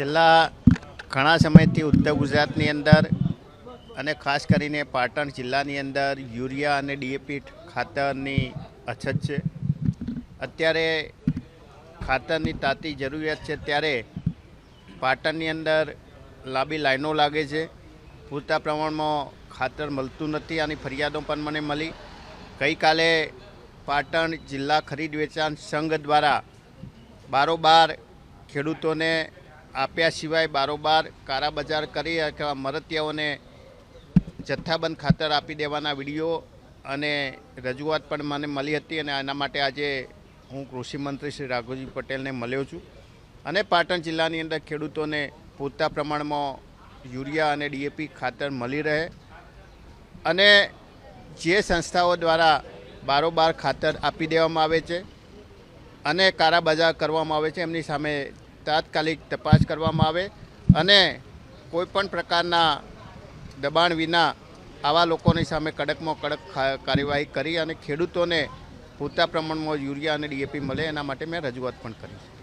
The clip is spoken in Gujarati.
છેલ્લા ઘણા સમયથી ઉત્તર ગુજરાતની અંદર અને ખાસ કરીને પાટણ જિલ્લાની અંદર યુરિયા અને ડીએપી ખાતરની અછત છે. અત્યારે ખાતરની તાતી જરૂરિયાત છે ત્યારે પાટણની અંદર લાંબી લાઈનો લાગે છે. પૂરતા પ્રમાણમાં ખાતર મળતું નથી આની ફરિયાદો પણ મને મળી. ગઈકાલે પાટણ જિલ્લા ખરીદ વેચાણ સંઘ દ્વારા બારોબાર ખેડૂતોને આપ્યા સિવાય બારોબાર કારાબજાર કરી અથવા મરતિયાઓને જથ્થાબંધ ખાતર આપી દેવાના વીડિયો અને રજૂઆત પણ મને મળી હતી અને આના માટે આજે હું કૃષિમંત્રી શ્રી રાઘુજી પટેલને મળ્યો છું. અને પાટણ જિલ્લાની અંદર ખેડૂતોને પૂરતા પ્રમાણમાં યુરિયા અને ડીએપી ખાતર મળી રહે. અને જે સંસ્થાઓ દ્વારા બારોબાર ખાતર આપી દેવામાં આવે છે અને કારાબજાર કરવામાં આવે છે, એમની સામે તાત્કાલિક તપાસ કરવામાં આવે અને કોઈપણ પ્રકારના દબાણ વિના આવા લોકોની સામે કડકમાં કડક કાર્યવાહી કરી અને ખેડૂતોને પૂરતા પ્રમાણમાં યુરિયા અને ડીએપી મળે એના માટે મેં રજૂઆત પણ કરી